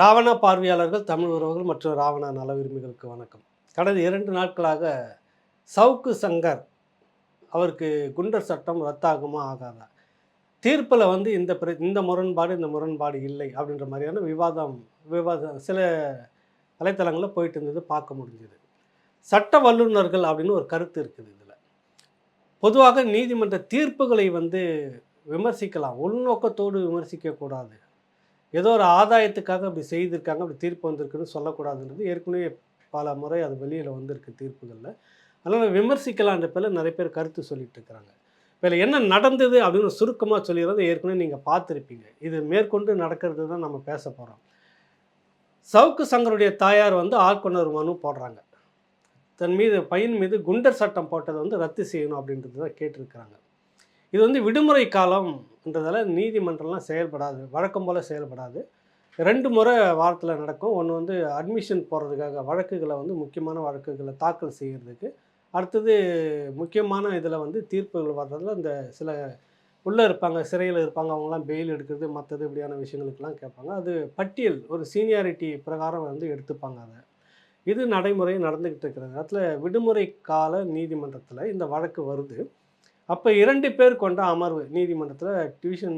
ராவணா பார்வையாளர்கள் தமிழ் உறவுகள் மற்றும் ராவணா நல விரும்பிகளுக்கு வணக்கம். கடந்த இரண்டு நாட்களாக சவுக்கு சங்கர் அவருக்கு குண்டர் சட்டம் ரத்தாகுமா ஆகாதா? தீர்ப்பில் வந்து இந்த பிர இந்த முரண்பாடு இந்த முரண்பாடு இல்லை அப்படின்ற மாதிரியான விவாதம் விவாதம் சில வலைத்தளங்களில் போயிட்டு இருந்தது பார்க்க முடிஞ்சது. சட்ட வல்லுநர்கள் அப்படின்னு ஒரு கருத்து இருக்குது இதில். பொதுவாக நீதிமன்ற தீர்ப்புகளை வந்து விமர்சிக்கலாம். உள்நோக்கத்தோடு விமர்சிக்கக்கூடாது. ஏதோ ஒரு ஆதாயத்துக்காக அப்படி செய்திருக்காங்க அப்படி தீர்ப்பு வந்திருக்குன்னு சொல்லக்கூடாதுன்றது ஏற்கனவே பல முறை அது வெளியில் வந்திருக்கு தீர்ப்புகளில். அதனால் விமர்சிக்கலான்ற பேரில் நிறைய பேர் கருத்து சொல்லிட்டு இருக்கிறாங்க. இப்போ என்ன நடந்தது அப்படின்னு சுருக்கமாக சொல்லிடுறது ஏற்கனவே நீங்கள் பார்த்துருப்பீங்க. இது மேற்கொண்டு நடக்கிறது தான் நம்ம பேச போகிறோம் சவுக்கு சங்கருடைய தாயார் வந்து ஆட்கொண்டர் மனு போடுறாங்க. தன் மீது பையன் மீது குண்டர் சட்டம் போட்டதை வந்து ரத்து செய்யணும் அப்படின்றது தான் கேட்டிருக்கிறாங்க. இது வந்து விடுமுறை காலம் இருக்குன்றதால நீதிமன்றம்லாம் செயல்படாது வழக்கம் போல் செயல்படாது. ரெண்டு முறை வாரத்தில் நடக்கும். ஒன்று வந்து அட்மிஷன் போடுறதுக்காக வழக்குகளை வந்து முக்கியமான வழக்குகளை தாக்கல் செய்கிறதுக்கு அடுத்தது முக்கியமான இதில் வந்து தீர்ப்புகள் வர்றதில் இந்த சில உள்ளே இருப்பாங்க சிறையில் இருப்பாங்க அவங்களாம் பெயில் எடுக்கிறது மற்றது இப்படியான விஷயங்களுக்கெல்லாம் கேட்பாங்க. அது பட்டியல் ஒரு சீனியாரிட்டி பிரகாரம் வந்து எடுத்துப்பாங்க அதை. இது நடைமுறை நடந்துக்கிட்டு இருக்கிற நேரத்தில் விடுமுறை கால நீதிமன்றத்தில் இந்த வழக்கு வருது. அப்போ இரண்டு பேர் கொண்ட அமர்வு நீதிமன்றத்தில் டிவிஷன்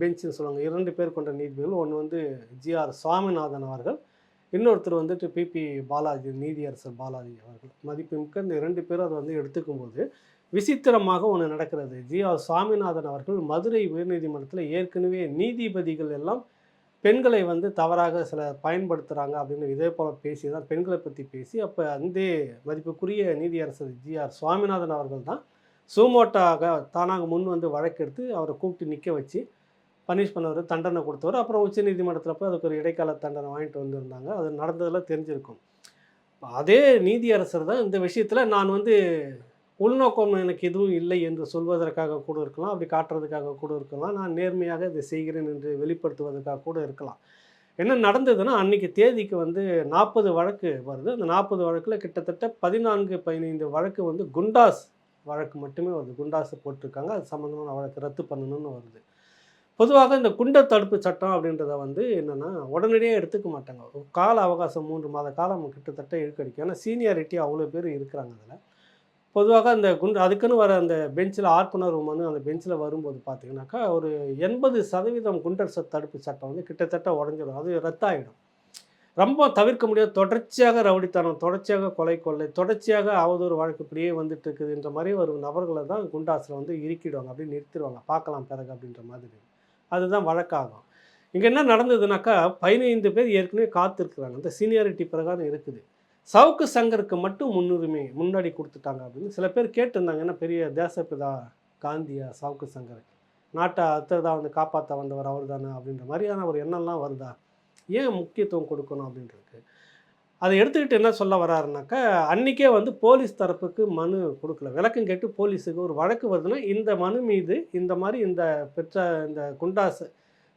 பெஞ்சுன்னு சொல்லுவாங்க. இரண்டு பேர் கொண்ட நீதிபதிகள் ஒன்று வந்து ஜிஆர் சுவாமிநாதன் அவர்கள் இன்னொருத்தர் வந்துட்டு பிபி பாலாஜி நீதியரசர் பாலாஜி அவர்கள். மதிப்புமிக்க இந்த இரண்டு பேரும் அதை வந்து எடுத்துக்கும்போது விசித்திரமாக ஒன்று நடக்கிறது. ஜிஆர் சுவாமிநாதன் அவர்கள் மதுரை உயர்நீதிமன்றத்தில் ஏற்கனவே நீதிபதிகள் எல்லாம் பெண்களை வந்து தவறாக சில பயன்படுத்துகிறாங்க அப்படின்னு இதே போல் பேசி தான் பெண்களை பற்றி பேசி அப்போ அந்த மதிப்புக்குரிய நீதியரசர் ஜிஆர் சுவாமிநாதன் அவர்கள் தான் சூமோட்டாக தானாக முன் வந்து வழக்கெடுத்து அவரை கூப்பிட்டு நிற்க வச்சு பனிஷ் பண்ணவர் தண்டனை கொடுத்தவர். அப்புறம் உச்ச நீதிமன்றத்தில் போய் அதுக்கு ஒரு இடைக்கால தண்டனை வாங்கிட்டு வந்திருந்தாங்க. அது நடந்ததெல்லாம் தெரிஞ்சிருக்கும். அதே நீதியரசர் தான் இந்த விஷயத்தில் நான் வந்து உள்நோக்கம் எனக்கு எதுவும் இல்லை என்று சொல்வதற்காக கூட இருக்கலாம் அப்படி காட்டுறதுக்காக கூட இருக்கலாம். நான் நேர்மையாக இதை செய்கிறேன் என்று வெளிப்படுத்துவதற்காக கூட இருக்கலாம். என்ன நடந்ததுன்னா அன்றைக்கி தேதிக்கு வந்து நாற்பது வழக்கு வருது. அந்த நாற்பது வழக்கில் கிட்டத்தட்ட பதினான்கு பதினைந்து வழக்கு வந்து குண்டாஸ் வழக்கு மட்டுமே வருது. குண்டாசு போட்டிருக்காங்க. அது சம்மந்தமான வழக்கு ரத்து பண்ணணும்னு வருது. பொதுவாக இந்த குண்டர் தடுப்பு சட்டம் அப்படின்றத வந்து என்னென்னா உடனடியாக எடுத்துக்க மாட்டாங்க. கால அவகாசம் மூன்று மாத காலம் கிட்டத்தட்ட இழுக்கடிக்கும். ஏன்னா சீனியாரிட்டி அவ்வளோ பேர் இருக்கிறாங்க அதில். பொதுவாக அந்த குண்டு அதுக்குன்னு வர அந்த பெஞ்சில் ஆர்ப்பனர் மனு அந்த பெஞ்சில் வரும்போது பார்த்தீங்கன்னாக்கா ஒரு எண்பது சதவீதம் குண்டர் தடுப்பு சட்டம் வந்து கிட்டத்தட்ட உடஞ்சிடும். அது ரத்தாயிடும். ரொம்ப தவிர்க்க முடியாது தொடர்ச்சியாக ரவுடித்தனம் தொடர்ச்சியாக கொலை கொள்ளை தொடர்ச்சியாக அவதூறு வழக்கு இப்படியே வந்துட்டு இருக்குதுன்ற மாதிரி ஒரு நபர்களை தான் குண்டாஸில் வந்து இறுக்கிடுவாங்க அப்படின்னு நிறுத்திடுவாங்க. பார்க்கலாம் பிறகு அப்படின்ற மாதிரி. அதுதான் வழக்காகும். இங்கே என்ன நடந்ததுனாக்கா பதினைந்து பேர் ஏற்கனவே காத்திருக்கிறாங்க. அந்த சீனியாரிட்டி பிரகாரம் இருக்குது. சவுக்கு சங்கருக்கு மட்டும் முன்னுரிமை முன்னாடி கொடுத்துட்டாங்க அப்படின்னு சில பேர் கேட்டிருந்தாங்க. ஏன்னா பெரிய தேசப்பிதா காந்தியா சவுக்கு சங்கர்? நாட்டை அத்ததான் வந்து காப்பாற்ற வந்தவர் அவர் தானே அப்படின்ற மாதிரியான ஒரு எண்ணம்லாம் வருதா? ஏன் முக்கியத்துவம் கொடுக்கணும் அப்படின்றது அதை எடுத்துக்கிட்டு என்ன சொல்ல வராருனாக்கா அன்றைக்கே வந்து போலீஸ் தரப்புக்கு மனு கொடுக்கல. விளக்கம் கேட்டு போலீஸுக்கு ஒரு வழக்கு வருதுன்னா இந்த மனு மீது இந்த மாதிரி இந்த பெற்ற இந்த குண்டாஸ்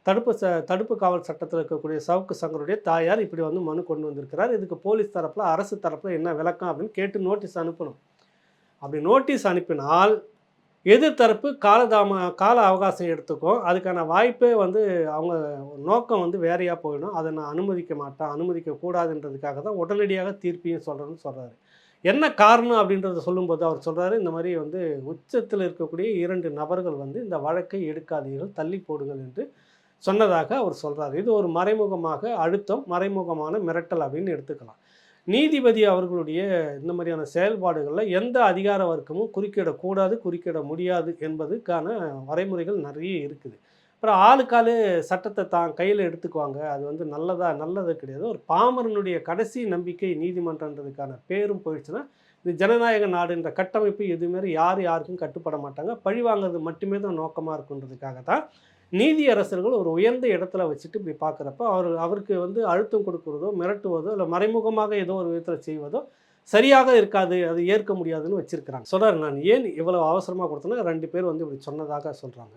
தடுப்பு ச தடுப்பு காவல் சட்டத்தில் இருக்கக்கூடிய சவுக்கு சங்கருடைய தாயார் இப்படி வந்து மனு கொண்டு வந்திருக்கிறார். இதுக்கு போலீஸ் தரப்பில் அரசு தரப்பில் என்ன விளக்கம் அப்படின்னு கேட்டு நோட்டீஸ் அனுப்பணும். அப்படி நோட்டீஸ் அனுப்பினால் எதிர்த்தரப்பு காலதாம கால அவகாசம் எடுத்துக்கும். அதுக்கான வாய்ப்பே வந்து அவங்க நோக்கம் வந்து வேறையாக போயிடும். அதை நான் அனுமதிக்க மாட்டேன் அனுமதிக்க கூடாதுன்றதுக்காக தான் உடனடியாக தீர்ப்பையும் சொல்கிறேன்னு சொல்கிறாரு என்ன காரணம் அப்படின்றத சொல்லும்போது அவர் சொல்கிறாரு இந்த மாதிரி வந்து உச்சத்தில் இருக்கக்கூடிய இரண்டு நபர்கள் வந்து இந்த வழக்கை எடுக்காதீர்கள் தள்ளி போடுங்கள் என்று சொன்னதாக அவர் சொல்கிறார் இது ஒரு மறைமுகமாக அழுத்தம் மறைமுகமான மிரட்டல் அப்படின்னு எடுத்துக்கலாம். நீதிபதி அவர்களுடைய இந்த மாதிரியான செயல்பாடுகளில் எந்த அதிகார வர்க்கமும் குறுக்கிடக்கூடாது குறுக்கிட முடியாது என்பதுக்கான வரைமுறைகள் நிறைய இருக்குது. அப்புறம் ஆளுக்காலு சட்டத்தை தான் கையில் எடுத்துக்குவாங்க. அது வந்து நல்லதா நல்லது கிடையாது. ஒரு பாமரனுடைய கடைசி நம்பிக்கை நீதிமன்றன்றதுக்கான பேரும் போயிடுச்சுன்னா இது ஜனநாயக நாடுன்ற கட்டமைப்பு எதுவுமே யார் யாருக்கும் கட்டுப்பட மாட்டாங்க. பழி வாங்குறது மட்டுமே தான் நோக்கமாக இருக்குன்றதுக்காக தான் நீதியரசர்கள் ஒரு உயர்ந்த இடத்துல வச்சுட்டு இப்படி பார்க்குறப்ப அவர் அவருக்கு வந்து அழுத்தம் கொடுக்குறதோ மிரட்டுவதோ இல்லை மறைமுகமாக ஏதோ ஒரு விதத்தில் செய்வதோ சரியாக இருக்காது அது ஏற்க முடியாதுன்னு வச்சுருக்கிறாங்க. சொல்கிறார் நான். ஏன் இவ்வளோ அவசரமாக கொடுத்தேன்னா ரெண்டு பேர் வந்து இப்படி சொன்னதாக சொல்கிறாங்க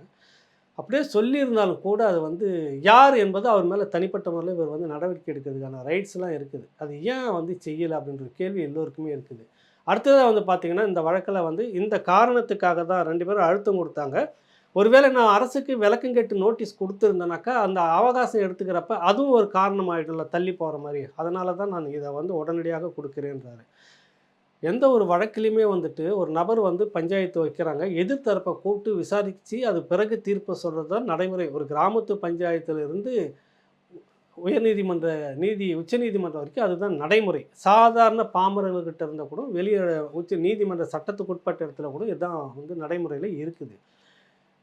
அப்படியே சொல்லியிருந்தாலும் கூட அது வந்து யார் என்பது அவர் மேலே தனிப்பட்ட முறையில் இவர் வந்து நடவடிக்கை எடுக்கிறதுக்கான ரைட்ஸ்லாம் இருக்குது. அது ஏன் வந்து செய்யலை அப்படின்ற கேள்வி எல்லோருக்குமே இருக்குது. அடுத்ததாக வந்து பார்த்திங்கன்னா இந்த வழக்கில் வந்து இந்த காரணத்துக்காக தான் ரெண்டு பேரும் அழுத்தம் கொடுத்தாங்க. ஒருவேளை நான் அரசுக்கு விளக்கம் கேட்டு நோட்டீஸ் கொடுத்துருந்தேனாக்கா அந்த அவகாசம் எடுத்துக்கிறப்ப அதுவும் ஒரு காரணம் ஆகிடும்ல தள்ளி போகிற மாதிரி. அதனால தான் நான் இதை வந்து உடனடியாக கொடுக்குறேன்றாரு. எந்த ஒரு வழக்கிலையுமே வந்துட்டு ஒரு நபர் வந்து பஞ்சாயத்து வைக்கிறாங்க எதிர்த்தரப்பை கூப்பிட்டு விசாரித்து அது பிறகு தீர்ப்பு சொல்கிறது தான் நடைமுறை. ஒரு கிராமத்து பஞ்சாயத்திலிருந்து உயர்நீதிமன்ற நீதி உச்சநீதிமன்றம் வரைக்கும் அதுதான் நடைமுறை. சாதாரண பாமரர்கள்கிட்ட இருந்தால் கூட வெளியே உச்ச நீதிமன்ற சட்டத்துக்குட்பட்ட இடத்துல கூட இதுதான் வந்து நடைமுறையில் இருக்குது.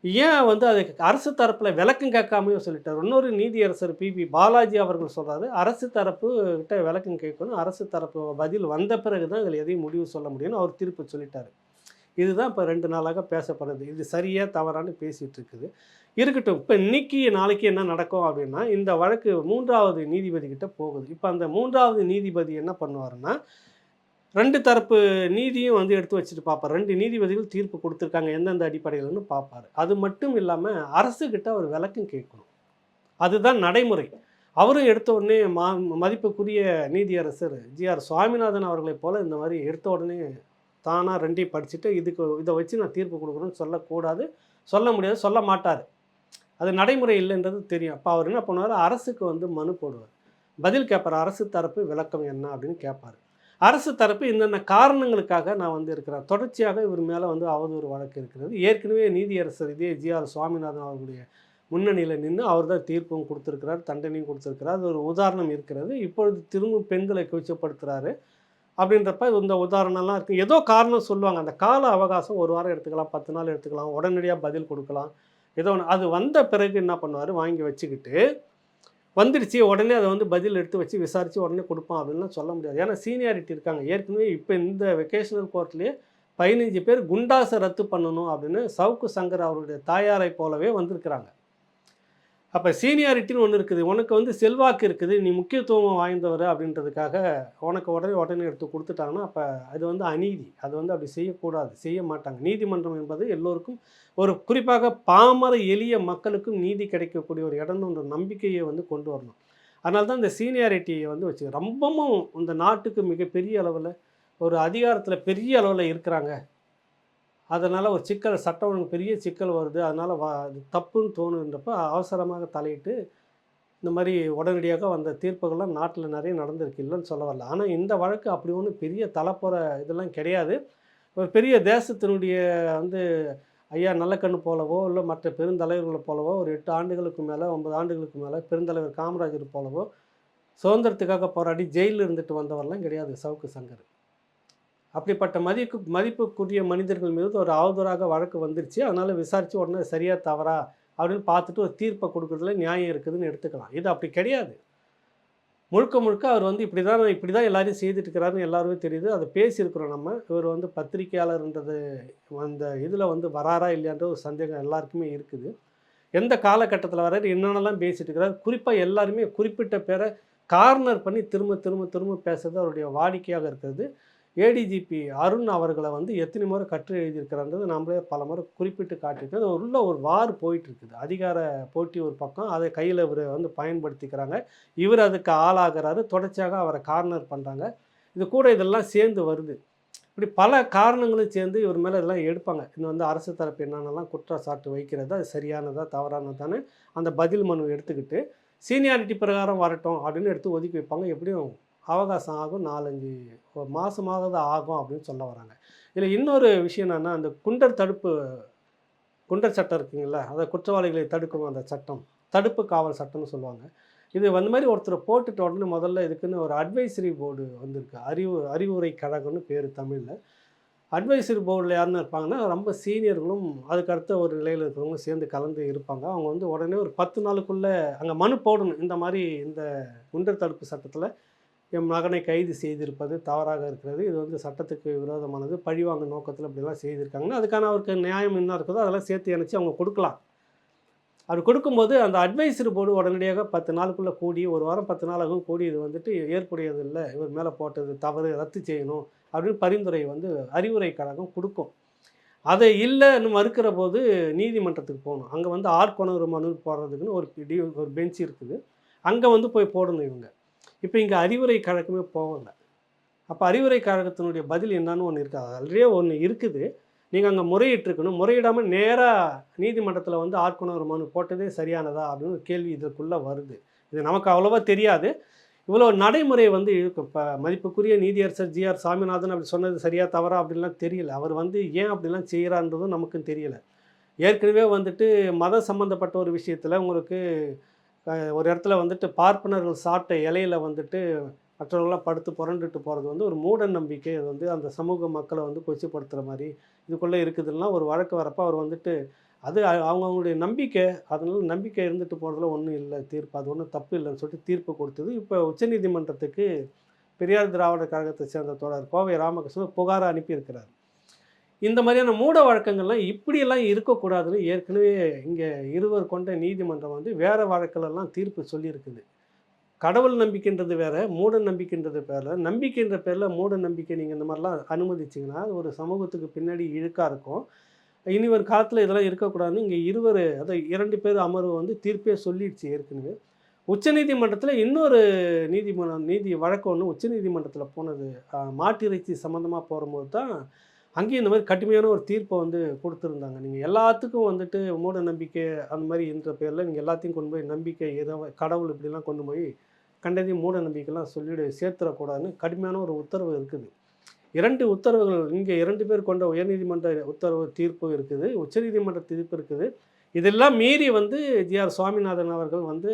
ஏன் வந்து அதுக்கு அரசு தரப்பில் விளக்கம் கேட்காமையும் சொல்லிட்டார். இன்னொரு நீதியரசர் பிபி பாலாஜி அவர்கள் சொல்கிறாரு அரசு தரப்பு கிட்ட விளக்கம் கேட்கணும். அரசு தரப்பு பதில் வந்த பிறகு தான் இதில் எதையும் முடிவு சொல்ல முடியும்னு அவர் தீர்ப்பு சொல்லிட்டார். இதுதான் இப்போ ரெண்டு நாளாக பேசப்படுது. இது சரியாக தவறான்னு பேசிகிட்டு இருக்குது. இருக்கட்டும் இப்போ இன்னைக்கு நாளைக்கு என்ன நடக்கும் அப்படின்னா இந்த வழக்கு மூன்றாவது நீதிபதி கிட்ட போகுது. இப்போ அந்த மூன்றாவது நீதிபதி என்ன பண்ணுவாருன்னா ரெண்டு தரப்பு நீதியும் வந்து எடுத்து வச்சுட்டு பார்ப்பார் ரெண்டு நீதிபதிகள் தீர்ப்பு கொடுத்துருக்காங்க. எந்தெந்த அடிப்படையில்னு பார்ப்பார் அது மட்டும் இல்லாமல் அரசுக்கிட்ட ஒரு விளக்கம் கேட்கணும். அதுதான் நடைமுறை. அவரும் எடுத்த உடனே மா மதிப்புக்குரிய நீதியரசர் ஜிஆர் சுவாமிநாதன் அவர்களைப் போல் இந்த மாதிரி எடுத்த உடனே தானாக ரெண்டையும் படிச்சுட்டு இதுக்கு இதை வச்சு நான் தீர்ப்பு கொடுக்குறேன்னு சொல்லக்கூடாது. சொல்ல முடியாது சொல்ல மாட்டார். அது நடைமுறை இல்லைன்றது தெரியும். அப்போ அவர் என்ன பண்ணுவார்? அரசுக்கு வந்து மனு போடுவார். பதில் கேட்பார். அரசு தரப்பு விளக்கம் என்ன அப்படின்னு கேட்பார். அரசு தரப்பு இந்தந்த காரணங்களுக்காக நான் வந்து இருக்கிறேன்? தொடர்ச்சியாக இவர் மேலே வந்து அவதூறு வழக்கு இருக்கிறது. ஏற்கனவே நீதியரசர் இதே ஜிஆர் சுவாமிநாதன் அவர்களுடைய முன்னணியில் நின்று அவர் தான் தீர்ப்பும் கொடுத்துருக்கிறார் தண்டனையும் கொடுத்துருக்கிறார். அது ஒரு உதாரணம் இருக்கிறது. இப்பொழுது திரும்ப பெண்களை குவிச்சப்படுத்துகிறாரு அப்படின்றப்ப இந்த உதாரணம்லாம் இருக்குது ஏதோ காரணம் சொல்லுவாங்க. அந்த கால அவகாசம் ஒரு வாரம் எடுத்துக்கலாம் பத்து நாள் எடுத்துக்கலாம் உடனடியாக பதில் கொடுக்கலாம். ஏதோ ஒன்று அது வந்த பிறகு என்ன பண்ணுவார்? வாங்கி வச்சுக்கிட்டு வந்துடுச்சு உடனே அதை வந்து பதில் எடுத்து வச்சு விசாரித்து உடனே கொடுப்பான் அப்படின்லாம் சொல்ல முடியாது. ஏன்னா சீனியாரிட்டி இருக்காங்க. ஏற்கனவே இப்போ இந்த வெக்கேஷனல் கோர்ட்லேயே பதினஞ்சு பேர் குண்டாசை ரத்து பண்ணணும் அப்படின்னு சவுக்கு சங்கர் அவருடைய தாயாரை போலவே வந்திருக்கிறாங்க. அப்போ சீனியாரிட்டின்னு ஒன்று இருக்குது. உனக்கு வந்து செல்வாக்கு இருக்குது. நீ முக்கியத்துவம் வாய்ந்தவர் அப்படின்றதுக்காக உனக்கு உடனே உடனே எடுத்து கொடுத்துட்டாங்கன்னா அப்போ அது வந்து அநீதி. அது வந்து அப்படி செய்யக்கூடாது. செய்ய மாட்டாங்க. நீதிமன்றம் என்பது எல்லோருக்கும் ஒரு குறிப்பாக பாமர எளிய மக்களுக்கும் நீதி கிடைக்கக்கூடிய ஒரு இடம்ன்ற நம்பிக்கையை வந்து கொண்டு வரணும். அதனால தான் இந்த சீனியாரிட்டியை வந்து வச்சு ரொம்பவும் இந்த நாட்டுக்கு மிகப்பெரிய அளவில் ஒரு அதிகாரத்தில் பெரிய அளவில் இருக்கிறாங்க. அதனால் ஒரு சிக்கல் சட்டம் ஒழுங்கு பெரிய சிக்கல் வருது. அதனால் வா அது தப்புன்னு தோணுன்றப்போ அவசரமாக தலையிட்டு இந்த மாதிரி உடனடியாக வந்த தீர்ப்புகள்லாம் நாட்டில் நிறைய நடந்திருக்கு இல்லைன்னு சொல்ல வரல. ஆனால் இந்த வழக்கு அப்படி ஒன்றும் பெரிய தலைப்புற இதெல்லாம் கிடையாது. ஒரு பெரிய தேசத்தினுடைய வந்து ஐயா நல்லக்கண்ணு போலவோ இல்லை மற்ற பெருந்தலைவர்களை போலவோ ஒரு எட்டு ஆண்டுகளுக்கு மேலே ஒன்பது ஆண்டுகளுக்கு மேலே பெருந்தலைவர் காமராஜர் போலவோ சுதந்திரத்துக்காக போராடி ஜெயிலில் இருந்துட்டு வந்தவரெலாம் கிடையாது சவுக்கு சங்கர். அப்படிப்பட்ட மதிப்பு மதிப்புக்குரிய மனிதர்கள் மீது ஒரு அவதூறாக வழக்கு வந்துருச்சு. அதனால் விசாரித்து உடனே சரியாக தவறா அப்படின்னு பார்த்துட்டு ஒரு தீர்ப்பை கொடுக்குறதுல நியாயம் இருக்குதுன்னு எடுத்துக்கலாம். இது அப்படி கிடையாது. முழுக்க முழுக்க அவர் வந்து இப்படி தான் இப்படி தான் எல்லாரையும் செய்துட்டு இருக்கிறாருன்னு எல்லாருமே தெரியுது. அதை பேசியிருக்கிறோம் நம்ம. இவர் வந்து பத்திரிகையாளர்ன்றது அந்த இதில் வந்து வராரா இல்லையான்ற ஒரு சந்தேகம் எல்லாருக்குமே இருக்குது. எந்த காலகட்டத்தில் வராரு என்னென்னலாம் பேசிட்டு இருக்கிறார் குறிப்பாக எல்லாருமே குறிப்பிட்ட பேரை கார்னர் பண்ணி திரும்ப திரும்ப திரும்ப பேசுறது அவருடைய வாடிக்கையாக இருக்கிறது. ஏடிஜிபி அருண் அவர்களை வந்து எத்தனை முறை கற்று எழுதியிருக்கிறான்றது நம்மளே பல முறை குறிப்பிட்டு காட்டியிருக்கோம் அது உள்ள ஒரு வார் போயிட்டு இருக்குது அதிகார போட்டி ஒரு பக்கம் அதை கையில் இவர் வந்து பயன்படுத்திக்கிறாங்க. இவர் அதுக்கு ஆளாகிறாரு. தொடர்ச்சியாக அவரை கார்னர் பண்ணுறாங்க இது கூட இதெல்லாம் சேர்ந்து வருது. இப்படி பல காரணங்களும் சேர்ந்து இவர் மேலே இதெல்லாம் எடுப்பாங்க. இன்னும் வந்து அரசு தரப்பு என்னென்னலாம் குற்றச்சாட்டு வைக்கிறது அது சரியானதா தவறானதான்னு அந்த பதில் மனு எடுத்துக்கிட்டு சீனியாரிட்டி பிரகாரம் வரட்டும் அப்படின்னு எடுத்து ஒதுக்கி வைப்பாங்க. எப்படியும் அவகாசம் ஆகும் நாலஞ்சு மாதமாக தான் ஆகும் அப்படின்னு சொல்ல வராங்க. இதில் இன்னொரு விஷயம் என்னென்னா அந்த குண்டர் தடுப்பு குண்டர் சட்டம் இருக்குங்களா அதை குற்றவாளிகளை தடுக்கும் அந்த சட்டம். தடுப்பு காவல் சட்டம்னு சொல்லுவாங்க. இது வந்து மாதிரி ஒருத்தர் போட்டுட்ட உடனே முதல்ல இதுக்குன்னு ஒரு அட்வைசரி போர்டு வந்திருக்கு. அறிவு அறிவுரை கழகம்னு பேர் தமிழில். அட்வைசரி போர்டில் யாருன்னு இருப்பாங்கன்னா ரொம்ப சீனியர்களும் அதுக்கடுத்த ஒரு நிலையில் இருக்கிறவங்களும் சேர்ந்து கலந்து இருப்பாங்க. அவங்க வந்து உடனே ஒரு பத்து நாளுக்குள்ளே அங்கே மனு போடணும். இந்த மாதிரி இந்த குண்டர் தடுப்பு சட்டத்தில் என் மகனை கைது செய்திருப்பது தவறாக இருக்கிறது. இது வந்து சட்டத்துக்கு விரோதமானது. பழிவாங்க நோக்கத்தில் இப்படிலாம் செய்திருக்காங்கன்னா அதுக்கான அவருக்கு நியாயம் என்ன இருக்குதோ அதெல்லாம் சேர்த்து இணைச்சி அவங்க கொடுக்கலாம். அப்படி கொடுக்கும்போது அந்த அட்வைசரி போர்டு உடனடியாக பத்து நாளுக்குள்ளே கூடி ஒரு வாரம் பத்து நாளாகவும் கூடி இது வந்துட்டு ஏற்புடையது இல்லை. இவர் மேலே போட்டது தவறு ரத்து செய்யணும் அப்படின்னு பரிந்துரை வந்து அறிவுரை கழகம் கொடுக்கும். அதை இல்லைன்னு மறுக்கிற போது நீதிமன்றத்துக்கு போகணும். அங்கே வந்து ஆட்கொணர் மனு போடுறதுக்குன்னு ஒரு ஒரு பெஞ்ச் இருக்குது. அங்கே வந்து போய் போடணும் இவங்க. இப்போ இங்கே அறிவுரை கழகமே போகலை. அப்போ அறிவுரை கழகத்தினுடைய பதில் என்னன்னு ஒன்று இருக்காது ஆல்ரெடியே ஒன்று இருக்குது. நீங்கள் அங்கே முறையிட்டிருக்கணும். முறையிடாமல் நேராக நீதிமன்றத்தில் வந்து ஆட்கொணர் மனு போட்டதே சரியானதா அப்படின்னு ஒரு கேள்வி இதற்குள்ளே வருது. இது நமக்கு அவ்வளோவா தெரியாது. இவ்வளோ நடைமுறை வந்து இருக்கும் இப்போ மதிப்புக்குரிய நீதியரசர் ஜிஆர் சாமிநாதன் அப்படி சொன்னது சரியா தவறா அப்படின்லாம் தெரியல. அவர் வந்து ஏன் அப்படிலாம் செய்கிறான்றதும் நமக்கும் தெரியல. ஏற்கனவே வந்துட்டு மத சம்மந்தப்பட்ட ஒரு விஷயத்தில் உங்களுக்கு ஒரு இடத்துல வந்துட்டு பார்ப்பனர்கள் சாப்பிட்ட இலையில வந்துட்டு மற்றவர்களாம் படுத்து புரண்டுட்டு போகிறது வந்து ஒரு மூட நம்பிக்கை. அது வந்து அந்த சமூக மக்களை வந்து கொச்சிப்படுத்துகிற மாதிரி இதுக்குள்ளே இருக்குதுன்னா ஒரு வழக்கு வரப்போ அவர் வந்துட்டு அது அவங்கவுங்களுடைய நம்பிக்கை. அதனால நம்பிக்கை இருந்துட்டு போகிறதுல ஒன்றும் இல்லை தீர்ப்பு. அது ஒன்றும் தப்பு இல்லைன்னு சொல்லிட்டு தீர்ப்பு கொடுத்தது. இப்போ உச்சநீதிமன்றத்துக்கு பெரியார் திராவிட கழகத்தை சேர்ந்த தோழர் கோவை ராமகிருஷ்ணன் புகாரை அனுப்பியிருக்கிறார். இந்த மாதிரியான மூட வழக்கங்கள்லாம் இப்படியெல்லாம் இருக்கக்கூடாதுன்னு ஏற்கனவே இங்கே இருவர் கொண்ட நீதிமன்றம் வந்து வேறு வழக்கிலெல்லாம் தீர்ப்பு சொல்லியிருக்குது. கடவுள் நம்பிக்கைன்றது வேறு மூட நம்பிக்கைன்றது பேரில் நம்பிக்கைன்ற பேரில் மூட நம்பிக்கை நீங்கள் இந்த மாதிரிலாம் அனுமதிச்சிங்கன்னா அது ஒரு சமூகத்துக்கு பின்னாடி இழுக்காக இருக்கும். இனி ஒரு காலத்தில் இதெல்லாம் இருக்கக்கூடாதுன்னு இங்கே இருவர் அதை இரண்டு பேர் அமர்வு வந்து தீர்ப்பே சொல்லிடுச்சு ஏற்கனவே. உச்சநீதிமன்றத்தில் இன்னொரு நீதிமன்றம் நீதி வழக்கு ஒன்று உச்சநீதிமன்றத்தில் போனது. மாட்டிறைச்சி சம்மந்தமாக போகும்போது தான் அங்கேயும் இந்த மாதிரி கடுமையான ஒரு தீர்ப்பை வந்து கொடுத்துருந்தாங்க. நீங்கள் எல்லாத்துக்கும் வந்துட்டு மூட நம்பிக்கை அந்த மாதிரி என்ற பேரில் நீங்கள் எல்லாத்தையும் கொண்டு போய் நம்பிக்கை ஏதோ கடவுள் இப்படிலாம் கொண்டு போய் கண்டதையும் மூட நம்பிக்கைலாம் சொல்லிட்டு சேர்த்துடக்கூடாதுன்னு கடுமையான ஒரு உத்தரவு இருக்குது. இரண்டு உத்தரவுகள் இங்கே இரண்டு பேர் கொண்ட உயர்நீதிமன்ற உத்தரவு தீர்ப்பு இருக்குது உச்சநீதிமன்ற தீர்ப்பு இருக்குது. இதெல்லாம் மீறி வந்து ஜிஆர் சுவாமிநாதன் அவர்கள் வந்து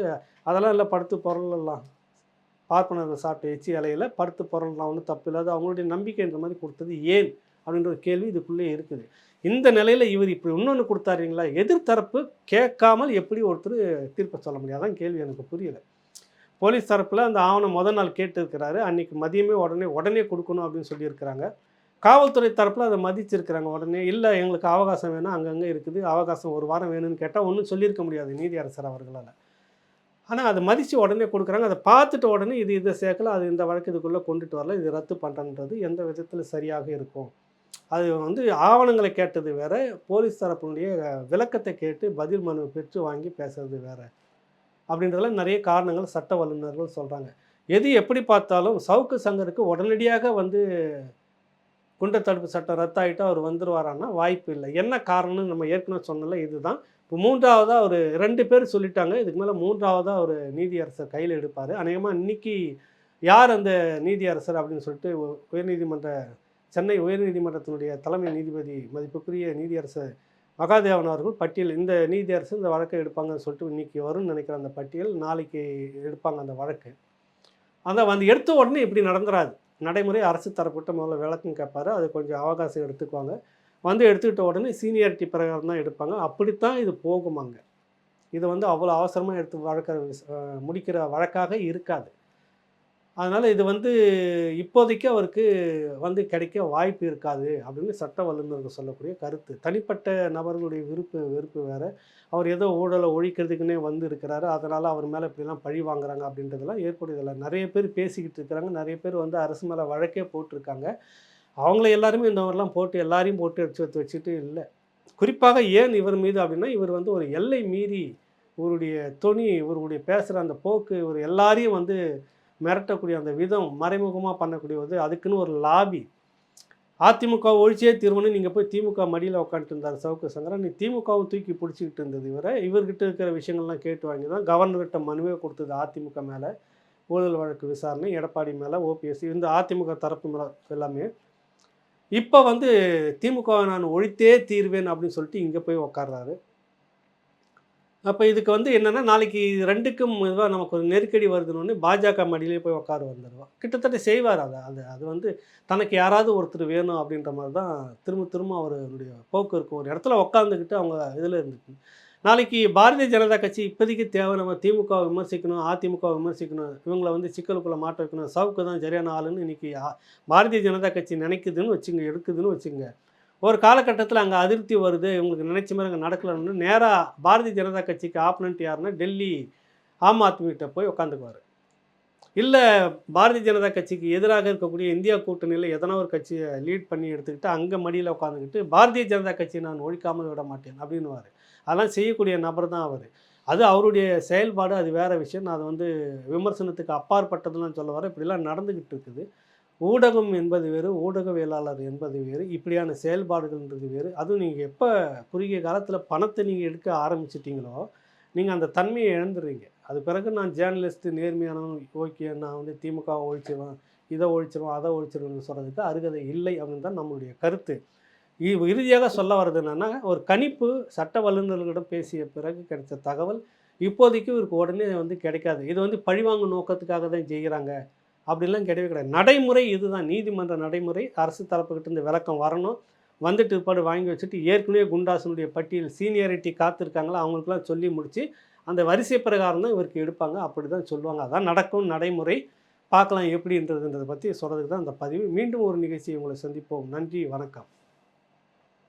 அதெல்லாம் இல்லை படுத்து பொருளெல்லாம் பார்ப்பனர்கள் சாப்பிட்ட எச்சி அலையில் படுத்து பொருள்லாம் ஒன்றும் தப்பு இல்லாத அவங்களுடைய நம்பிக்கைன்ற மாதிரி கொடுத்தது ஏன்? அப்படின்ற ஒரு கேள்வி இதுக்குள்ளே இருக்குது. இந்த நிலையில் இவர் இப்படி இன்னொன்று கொடுத்தாருங்களா? எதிர்த்தரப்பு கேட்காமல் எப்படி ஒருத்தர் தீர்ப்பை சொல்ல முடியாது கேள்வி எனக்கு புரியலை. போலீஸ் தரப்பில் அந்த ஆவணம் முதல் நாள் கேட்டிருக்கிறாரு. அன்னைக்கு மதியமே உடனே உடனே கொடுக்கணும் அப்படின்னு சொல்லியிருக்கிறாங்க. காவல்துறை தரப்பில் அதை மதிச்சிருக்கிறாங்க உடனே. இல்லை எங்களுக்கு அவகாசம் வேணும் அங்கங்கே இருக்குது. அவகாசம் ஒரு வாரம் வேணும்னு கேட்டால் ஒன்றும் சொல்லியிருக்க முடியாது நீதியரசர் அவர்களால். ஆனால் அதை மதித்து உடனே கொடுக்குறாங்க. அதை பார்த்துட்டு உடனே இது இதை சேர்க்கல அது இந்த வழக்கு இதுக்குள்ளே கொண்டுட்டு வரல. இது ரத்து பண்ணுறன்றது எந்த விதத்தில் சரியாக இருக்கும்? அது வந்து ஆவணங்களை கேட்டது வேற போலீஸ் தரப்பினுடைய விளக்கத்தை கேட்டு பதில் மனு பெற்று வாங்கி பேசுறது வேற அப்படின்றதுல நிறைய காரணங்கள் சட்ட வல்லுநர்கள் சொல்கிறாங்க எது எப்படி பார்த்தாலும் சவுக்கு சங்கருக்கு உடனடியாக வந்து குண்டர் தடுப்பு சட்டம் ரத்தாயிட்டு அவர் வந்துடுவாரான்னா வாய்ப்பு இல்லை. என்ன காரணம்னு நம்ம ஏற்கனவே சொன்னல இதுதான். இப்போ மூன்றாவதாக ஒரு ரெண்டு பேர் சொல்லிட்டாங்க. இதுக்கு மேலே மூன்றாவதாக ஒரு நீதியரசர் கையில் எடுப்பார். அநேகமாக இன்னைக்கு யார் அந்த நீதியரசர் அப்படின்னு சொல்லிட்டு உயர்நீதிமன்ற சென்னை உயர்நீதிமன்றத்தினுடைய தலைமை நீதிபதி மதிப்புக்குரிய நீதியரசர் மகாதேவன் அவர்கள் பட்டியல் இந்த நீதியரசு இந்த வழக்கை எடுப்பாங்கன்னு சொல்லிட்டு இன்னைக்கு வரும்னு நினைக்கிற அந்த பட்டியல் நாளைக்கு எடுப்பாங்க அந்த வழக்கு. அந்த வந்து எடுத்த உடனே இப்படி நடந்துராது. நடைமுறை அரசு தரப்பட்ட முதல்ல விளக்கம் கேட்பாரு. அது கொஞ்சம் அவகாசம் எடுத்துக்குவாங்க. வந்து எடுத்துக்கிட்ட உடனே சீனியாரிட்டி பிரகாரம் தான் எடுப்பாங்க. அப்படித்தான் இது போகுமாங்க. இது வந்து அவ்வளோ அவசரமாக எடுத்து வழக்க முடிக்கிற வழக்காக இருக்காது. அதனால் இது வந்து இப்போதைக்கு அவருக்கு வந்து கிடைக்க வாய்ப்பு இருக்காது அப்படின்னு சட்ட வல்லுநர்கள் சொல்லக்கூடிய கருத்து. தனிப்பட்ட நபர்களுடைய விருப்பு வெறுப்பு வேறு. அவர் ஏதோ ஊழலை ஒழிக்கிறதுக்குன்னே வந்து இருக்கிறாரு. அதனால் அவர் மேலே இப்படிலாம் பழி வாங்குறாங்க அப்படின்றதெல்லாம் ஏற்படுதில்லை. நிறைய பேர் பேசிக்கிட்டு இருக்கிறாங்க. நிறைய பேர் வந்து அரசு மேலே வழக்கே போட்டிருக்காங்க. அவங்கள எல்லாருமே இந்த மாதிரிலாம் போட்டு எல்லாரையும் போட்டு எடுத்து வச்சு வச்சுட்டு இல்லை. குறிப்பாக ஏன் இவர் மீது அப்படின்னா இவர் வந்து ஒரு எல்லை மீறி இவருடைய துணி இவருடைய பேசுகிற அந்த போக்கு இவர் எல்லாரையும் வந்து மிரட்டக்கூடிய அந்த விதம் மறைமுகமாக பண்ணக்கூடிய வந்து அதுக்குன்னு ஒரு லாபி. அதிமுக ஒழிச்சே தீர்வுன்னு நீங்கள் போய் திமுக மடியில் உட்காந்துட்டு இருந்தார் சவுக்கு சங்கரன் நீ திமுகவும் தூக்கி பிடிச்சிக்கிட்டு இருந்தது இவரை. இவர்கிட்ட இருக்கிற விஷயங்கள்லாம் கேட்டு வாங்கி தான் கவர்னர்கிட்ட மனுவே கொடுத்தது அதிமுக மேலே. ஊழல் வழக்கு விசாரணை எடப்பாடி மேலே ஓபிஎஸ் இந்த அதிமுக தரப்பு மேலே எல்லாமே. இப்போ வந்து திமுகவை நான் ஒழித்தே தீர்வேன் அப்படின்னு சொல்லிட்டு இங்கே போய் உக்காடுறாரு அப்போ இதுக்கு வந்து என்னென்னா நாளைக்கு ரெண்டுக்கும் இதுவாக நமக்கு ஒரு நெருக்கடி வருதுன்னு பாஜக மடியிலே போய் உட்கார வந்துடுவா கிட்டத்தட்ட செய்வார் அதை. அது அது வந்து தனக்கு யாராவது ஒருத்தர் வேணும் அப்படின்ற மாதிரி தான் திரும்ப திரும்ப அவருடைய போக்கு இருக்கும். ஒரு இடத்துல உட்காந்துக்கிட்டு அவங்க இதில் இருந்துக்கு நாளைக்கு பாரதிய ஜனதா கட்சி இப்போதைக்கு தேவை நம்ம திமுக விமர்சிக்கணும் அதிமுக விமர்சிக்கணும் இவங்களை வந்து சிக்கலுக்குள்ளே மாட்ட வைக்கணும் சவுக்கு தான் சரியான ஆளுன்னு இன்றைக்கி பாரதிய ஜனதா கட்சி நினைக்குதுன்னு வச்சுங்க எடுக்குதுன்னு வச்சுங்க. ஒரு காலகட்டத்தில் அங்கே அதிருப்தி வருது. இவங்களுக்கு நினைச்ச மாதிரி அங்கே நடக்கலன்னு நேராக பாரதிய ஜனதா கட்சிக்கு ஆப்பனண்ட் யாருன்னா டெல்லி ஆம் ஆத்மிகிட்ட போய் உட்காந்துக்குவார் இல்லை பாரதிய ஜனதா கட்சிக்கு எதிராக இருக்கக்கூடிய இந்தியா கூட்டணியில் எதனா ஒரு கட்சியை லீட் பண்ணி எடுத்துக்கிட்டு அங்கே மடியில் உட்காந்துக்கிட்டு பாரதிய ஜனதா கட்சியை நான் ஒழிக்காமல் விட மாட்டேன் அப்படின்வார் அதெல்லாம் செய்யக்கூடிய நபர் தான் அவர். அது அவருடைய செயல்பாடு அது வேறு விஷயம். நான் அது வந்து விமர்சனத்துக்கு அப்பாற்பட்டதுலாம் சொல்ல வர இப்படிலாம் நடந்துக்கிட்டு இருக்குது. ஊடகம் என்பது வேறு ஊடகவியலாளர் என்பது வேறு இப்படியான செயல்பாடுகள்ன்றது வேறு. அதுவும் நீங்கள் எப்போ குறுகிய காலத்தில் பணத்தை நீங்கள் எடுக்க ஆரம்பிச்சிட்டிங்களோ நீங்கள் அந்த தன்மையை இழந்துடுறீங்க. அது பிறகு நான் ஜேர்னலிஸ்ட்டு நேர்மையானவன் ஓகே நான் வந்து திமுக ஒழிச்சிருவேன் இதை ஒழிச்சிருவேன் அதை ஒழிச்சிருவேன் சொல்கிறதுக்கு அருகதை இல்லை அப்படின்னு தான் நம்மளுடைய கருத்து. இறுதியாக சொல்ல வர்றது என்னென்னா ஒரு கணிப்பு சட்ட வல்லுநர்களிடம் பேசிய பிறகு கிடைச்ச தகவல் இப்போதைக்கு இவருக்கு உடனே வந்து கிடைக்காது. இது வந்து பழிவாங்கும் நோக்கத்துக்காக தான் செய்கிறாங்க. அப்படிலாம் கிடையவே கிடையாது. நடைமுறை இதுதான். நீதிமன்ற நடைமுறை அரசு தரப்புக்கிட்டேருந்து விளக்கம் வரணும். வந்துட்டு பிற்பாடு வாங்கி வச்சுட்டு ஏற்கனவே குண்டாசனுடைய பட்டியல் சீனியாரிட்டி காத்திருக்காங்களா? அவங்களுக்குலாம் சொல்லி முடித்து அந்த வரிசை பிரகாரம் தான் இவருக்கு எடுப்பாங்க. அப்படி தான் சொல்லுவாங்க. அதான் நடக்கும் நடைமுறை. பார்க்கலாம் எப்படின்றதுன்றதை பற்றி சொல்கிறதுக்கு தான் அந்த பதிவு. மீண்டும் ஒரு நிகழ்ச்சியை உங்களை சந்திப்போம். நன்றி. வணக்கம்.